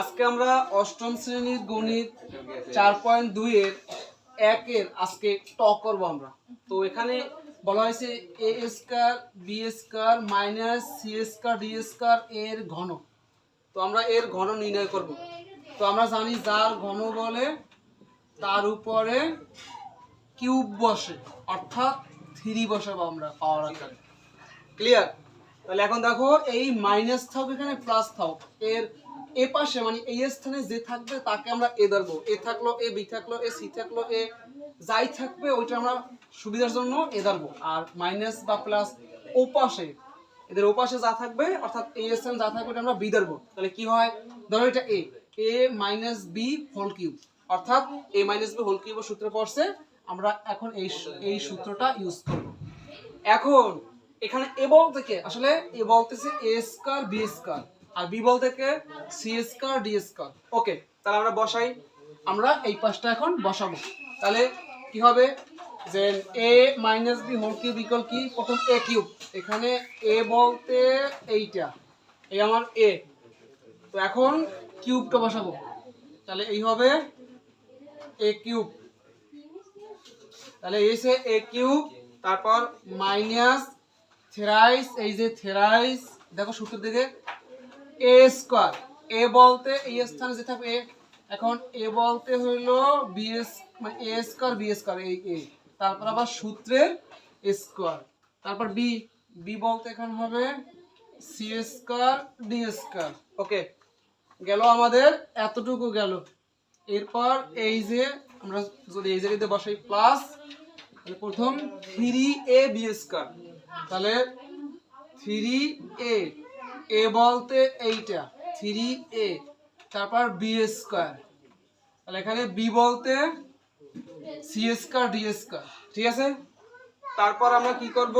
আজকে আমরা অষ্টম শ্রেণির গণিত চার পয়েন্ট দুই এর একের আজকে ট করব আমরা। তো এখানে বলা হয়েছে A square, B square minus C square, D square এর ঘন। তো আমরা এর ঘন নির্ণয় করব। তো আমরা জানি যার ঘন বলে তার উপরে কিউব বসে, অর্থাৎ থ্রি বসাবো আমরা পাওয়ার আকারে। ক্লিয়ার? তাহলে এখন দেখো এই মাইনাস থাক এখানে, প্লাস থাক, এর এ পাশে মানে এই স্থানে যে থাকবে, তাকে আমরা এ ধরবো। এ থাকল, এ, বি থাকল, এ, সি থাকল, এ, যাই থাকবে, ওইটা আমরা সুবিধার জন্য এ ধরবো। আর মাইনাস বা প্লাস ও পাশে এদের যা থাকবে, অর্থাৎ স্থানে যা থাকবে আমরা বি ধরবো। তাহলে কি হয়? ধরো এটা A. A minus B whole cube অর্থাৎ এ মাইনাস বি হোল কিউবের সূত্র পড়ছে, আমরা এখন এই এই সূত্রটা ইউজ করব। এখন, এখানে এ বলতে কে? আসলে এ বলতেছে এ স্কয়ার বি স্কয়ার আর বি বলতে কে C square D square okay, তাহলে আমরা বসাই। আমরা এই পাশটা এখন বসাবো। তাহলে কি হবে? যে A minus B whole cube equal কি? প্রথম এ কিউব এখানে এ বলতে এইটা। এই আমার এ তো এখন কিউবটা বসাবো। তাহলে এই হবে এ কিউব তাহলে এসে এ কিউব তারপর মাইনাস থেরাইস এই যে থেরাইস দেখো সূত্র দিকে। এ স্কোয়ার। এ বলতে এই স্থানে যে থাকবে এ এখন এ বলতে হইল বি এস মানে এ স্কোয়ার, বি স্কোয়ার, এই এ তারপর আবার সূত্রের স্কোয়ার। তারপর বি বি বলতে এখানে হবে C square, D square. Okay, গেল আমাদের, এতটুকু গেল। এরপর এই যে, আমরা যদি এই জায়গাতে বসাই প্লাস প্রথম থ্রি এ বি স্কোয়ার তাহলে থ্রি এ এ বলতে এইটা থ্রি এ তারপর বি স্কোয়ার তাহলে এখানে বি বলতে সি স্কোয়ার ডি স্কোয়ার ঠিক আছে? তারপর আমরা কি করব?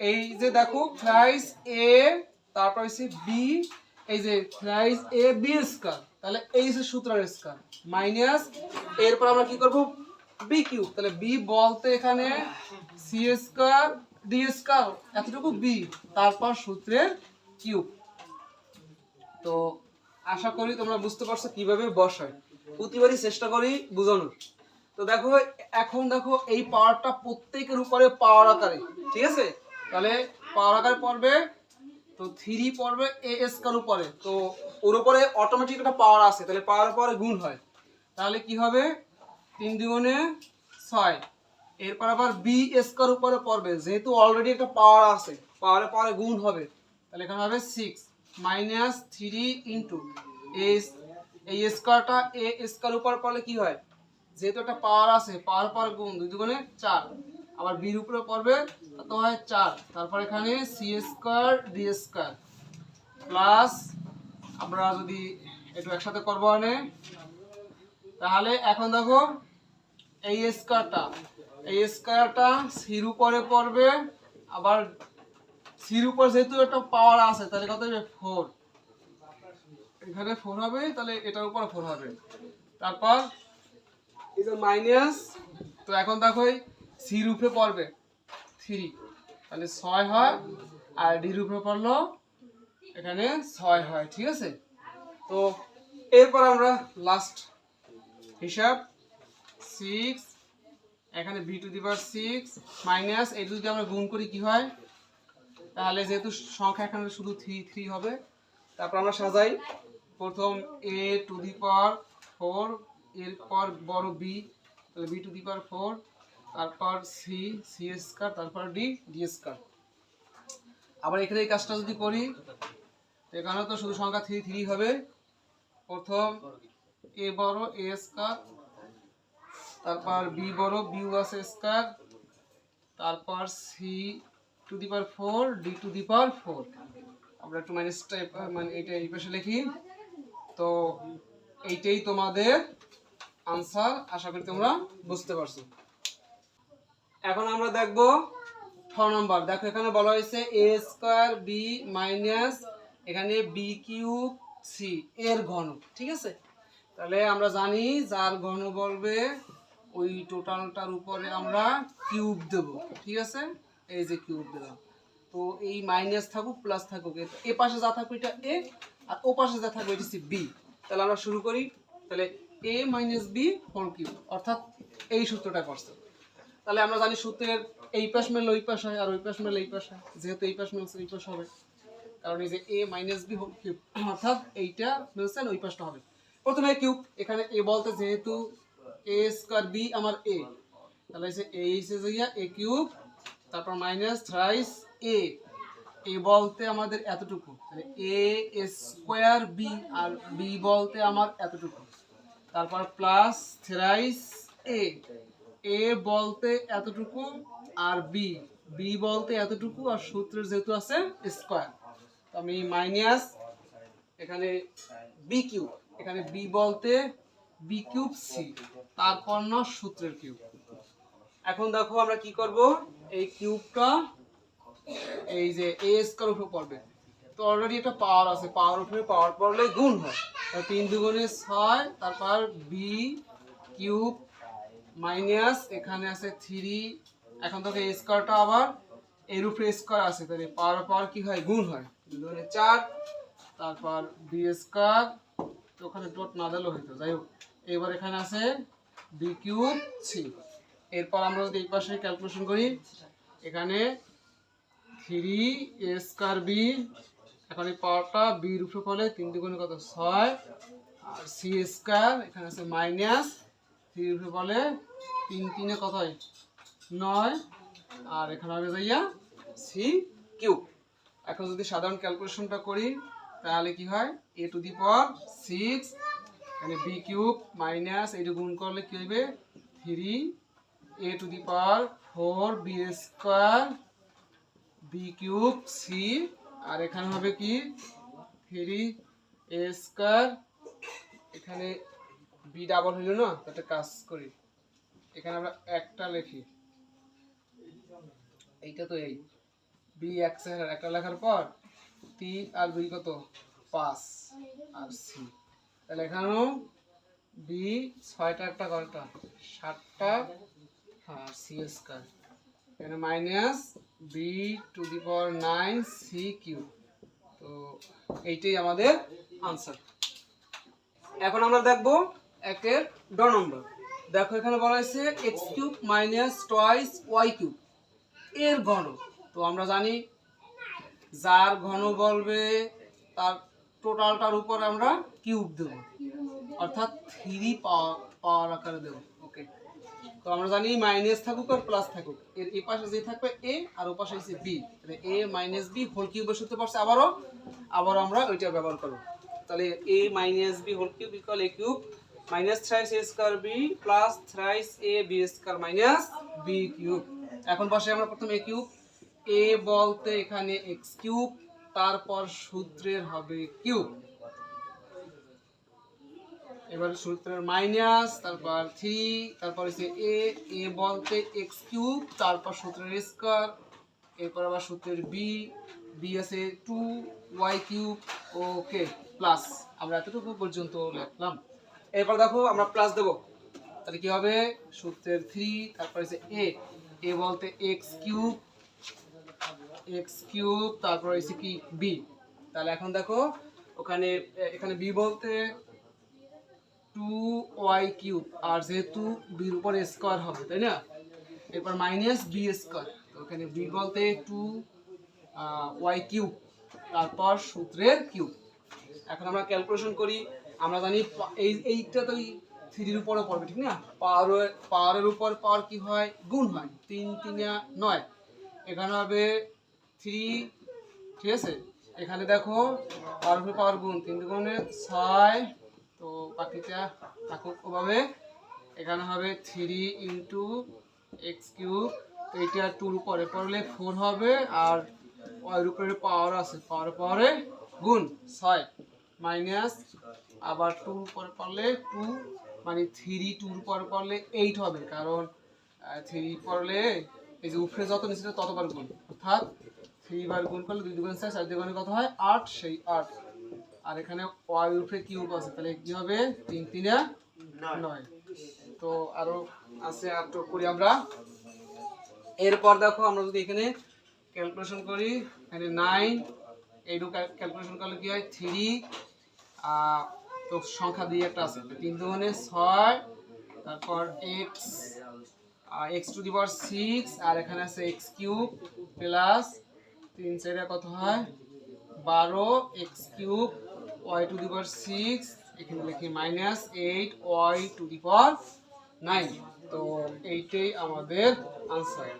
এই যে দেখো ফ্রাইস এ তারপর হচ্ছে বি এই যে ফ্রাইস এ বি স্কোয়ার তাহলে এই যে সূত্রের স্কোয়ার মাইনাস এরপর আমরা কি করব? বি কিউব তাহলে বি বলতে এখানে সি স্কোয়ার ডি স্কোয়ার এতটুকু বি তারপর সূত্রের কিউব তো আশা করি তোমরা বুঝতে পারছ কীভাবে বসায়। প্রতিবারই চেষ্টা করি বোঝানোর। তো দেখো, এখন দেখো এই পাওয়ারটা প্রত্যেকের উপরে পাওয়ার আকারে, ঠিক আছে? তাহলে পাওয়ার আকারে পড়বে, তো থ্রি পড়বে এ স্কার উপরে। তো ওর উপরে অটোমেটিক একটা পাওয়ার আছে তাহলে পাওয়ার পরে গুণ হয়। তাহলে কি হবে? তিন দ্বিগুণে ছয়। এরপর আবার বি স্কার উপরে পড়বে, যেহেতু অলরেডি একটা পাওয়ার আছে পাওয়ারে পরে গুণ হবে। তাহলে এখানে হবে six minus three into S এই স্কোয়ারটা এ স্কোয়ার উপর পড়লে কি হয়? যেহেতু একটা পাওয়ার আছে পাওয়ার পর গুণ দুই দুগুণে চার। আবার বির উপরে পড়বে, তো হয় চার। তারপর এখানে C square D square plus আমরা যদি একটু একসাথে করব আনে তাহলে এখন দেখো এই স্কোয়ারটা এই স্কোয়ারটা সির উপরে পড়বে, আবার সির উপর যেহেতু একটা পাওয়ার আছে, তাহলে কত হবে? ফোর এখানে ফোর হবে, তাহলে এটার উপর ফোর হবে। তারপর মাইনাস তো এখন দেখো সি রূপে পড়বে। থ্রি তাহলে ছয় হয়, আর ডি রূপে পড়ল, এখানে ছয় হয়, ঠিক আছে? তো এরপর আমরা লাস্ট হিসাব সিক্স এখানে B to the power six minus এই যদি আমরা গুণ করি কি হয়? তাহলে যেহেতু সংখ্যা এখানে শুধু থ্রি থ্রি হবে, তারপর আমরা সাজাই। প্রথম এ টু দি পাওয়ার ফোর এরপর বড় বি তাহলে B to the power four তারপর সি সি স্কার তারপর ডি ডি স্কার আবার এখানে এই কাজটা যদি করি, তো এখানে তো শুধু সংখ্যা থ্রি থ্রি হবে। প্রথম এ বড় এ স্কার তারপর বি বড় বি ওয়াস স্কার তারপর C to the power four D to the power four আমরা একটু মাইনাস টাইপ মানে এইটা এই পাশে লিখি। তো এইটাই তোমাদের আনসার আশা করি তোমরা বুঝতে পারছ। এখন আমরা দেখব ছ নম্বর দেখো এখানে বলা হয়েছে এ স্কোয়ার বি মাইনাস এখানে বি কিউব সি এর ঘন, ঠিক আছে? তাহলে আমরা জানি যার ঘন বলবে, ওই টোটালটার উপরে আমরা কিউব দেব, ঠিক আছে? এই যে কিউব দিলাম। তো এই মাইনাস থাকুক প্লাস থাকুক, এ- পাশে যা থাকবে এটা এ আর ও পাশে যা থাকবে এটা হচ্ছে বি তাহলে আমরা শুরু করি, তাহলে A minus B whole cube অর্থাৎ এই সূত্রটা করছে। তাহলে আমরা জানি সূত্রের এই পাশ মেলে ওই পাশ হয়, আর ওই পাশ মেলে এই পাশ হয়। যেহেতু এই পাশ মেলছে, এই পাশ হবে। কারণ এই যে A minus B whole cube অর্থাৎ এইটা মিলছে ওই পাশটা হবে। প্রথমে কিউব, এখানে এ বলতে যেহেতু এ স্কোয়ার বি আমার এ তাহলে হচ্ছে এ হিসেবে এ কিউব তারপর মাইনাস থ্রাইস এ এ বলতে আমাদের এতটুকু। তাহলে এ স্কোয়ার বি আর বি বলতে আমার এতটুকু। তারপর প্লাস থ্রাইস এ এ বলতে এতটুকু আর বি বি বলতে এতটুকু আর সূত্রের যেহেতু আছে স্কোয়ার তো আমি মাইনাস এখানে বি কিউব এখানে বি বলতে বি কিউব সি তারপর না সূত্রের কিউব এখন দেখো আমরা কি করব? এই কিউবটা, এই যে এ স্কোয়ার উপরে পড়বে। তো অলরেডি একটা পাওয়ার আছে পাওয়ার উপরে পাওয়ার পড়লে গুণ হয়। তিন দুগুণে ছয়, তারপর বি কিউব মাইনাস, এখানে আছে থ্রি এখন তোকে এ স্কোয়ারটা আবার এর উপরে স্কোয়ার আছে, তাহলে পাওয়ার পাওয়ার কি হয়? গুণ হয়। দুগুণে চার, তারপর বি স্কোয়ার তো ওখানে ডট না দিলেও হইতো, যাই হোক। এবার এখানে আছে বি কিউব সি এরপর আমরা যদি এই পাশে ক্যালকুলেশন করি, এখানে থ্রি এ স্কোয়ার বি এখন এই পাওয়ারটা বির উপরে ফলে তিন দুগুণে কত? ছয়। আর সি স্কোয়ার এখানে আছে মাইনাস থ্রি উপরে ফলে তিন তিনে কত হয়? নয়। আর এখানে হবে যাইয়া সি কিউব এখন যদি সাধারণ ক্যালকুলেশনটা করি, তাহলে কি হয়? A to the power six এখানে বি কিউব মাইনাস এইটা গুণ করলে কি হবে three A to the power four B square B cube C আর এখানে হবে কি? থ্রি এ স্কোয়ার এখানে বি ডাবল হইল না? একটা কাজ করি। এখানে আমরা একটা লিখি। এইটা তো এই। বি এক্স একটা লেখার পর তিন আর দুই কত? পাঁচ আর সি তাহলে এখানেও বি ছয়টা একটা কয়টা? সাতটা আর সি স্কোয়ার এখানে minus B to the power nine C cube তো এইটাই আমাদের আনসার এখন আমরা দেখব একের ড নম্বর দেখো এখানে বলা হয়েছে X cube minus twice Y cube এর ঘন। তো আমরা জানি যার ঘন বলবে, তার টোটালটার উপর আমরা কিউব দেব। অর্থাৎ থ্রি পাওয়ার পাওয়ার আকারে দেব। ওকে তো আমরা জানি মাইনাস থাকুক আর প্লাস থাকুক। এর এ পাশে যে থাকবে এ আর ও পাশে হচ্ছে বি তাহলে এ মাইনাস বি হোল কিউবের সূত্র পারছে আবারও। আবার আমরা ওইটা ব্যবহার করব। তাহলে A minus B whole cube equal A cube minus thrice A square B plus thrice A B square minus B cube এখন বসে আমরা প্রথম এ কিউব এ বলতে এখানে এক্স কিউব তারপর সূত্রের হবে কিউব এবার সূত্রের মাইনাস, তারপর থ্রি তারপর হচ্ছে এ এ বলতে এক্স কিউব তারপর সূত্রের স্কোয়ার এরপর আবার সূত্রের বি বি আছে to Y cube okay plus আমরা এতটুকু পর্যন্ত লিখলাম। এরপর দেখো আমরা প্লাস দেবো। তাহলে কি হবে? সূত্রের থ্রি তারপর হচ্ছে এ এ বলতে এক্স কিউব এক্স কিউব তারপর হচ্ছে কি বি তাহলে এখন দেখো, ওখানে এখানে বি বলতে টু ওয়াই কিউব আর যেহেতু বির উপর স্কোয়ার হবে, তাই না? এরপর মাইনাস বি স্কোয়ার তো ওখানে বি বলতে টু ওয়াই কিউব তারপর সূত্রের কিউব এখন আমরা ক্যালকুলেশন করি, আমরা জানি এই, এইটা তো থ্রির উপরে পড়বে, ঠিক না? পাওয়ারের পাওয়ারের উপর পাওয়ার কি হয়? গুণ হয়, তিন তিনে নয়। এখানে হবে থ্রি ঠিক আছে? এখানে দেখো পাওয়ার পাওয়ার গুণ, তিন দুগুণে ছয় বাকিটা থাকুক ওভাবে। এখানে হবে থ্রি ইন্টু এক্স কিউব। এটা টুর উপরে পড়লে ফোর হবে আর ওর উপরে পাওয়ার আছে, পাওয়ার পাওয়ারে গুণ ছয় মাইনাস আবার টুর উপরে পড়লে টু মানে থ্রি টুর উপরে পড়লে এইট হবে, কারণ থ্রি পড়লে এই যে উপরে যত নিচে ততবার গুণ। অর্থাৎ থ্রি বার গুণ করলে দুই দুগুণ চার চার দুগুণে কত হয়? আট, সেই আট। আর এখানে ওয়াই উপরে কিউব আছে তাহলে কি হবে? তিন তিনে নয়। তো আরও আছে আর তো করি আমরা। এরপর দেখো আমরা যদি এখানে ক্যালকুলেশন করি এখানে নাইন এইটু ক্যালকুলেশন করলে কি হয়? থ্রি তো সংখ্যা দিয়ে একটা আছে। তিন দুগুণে ছয় তারপর X X to the power six আর এখানে আছে এক্স কিউব প্লাস তিন চারে কত হয়? বারো X cube Y to the power six এখানে লিখি minus eight Y to the power nine তো এইটাই আমাদের আনসার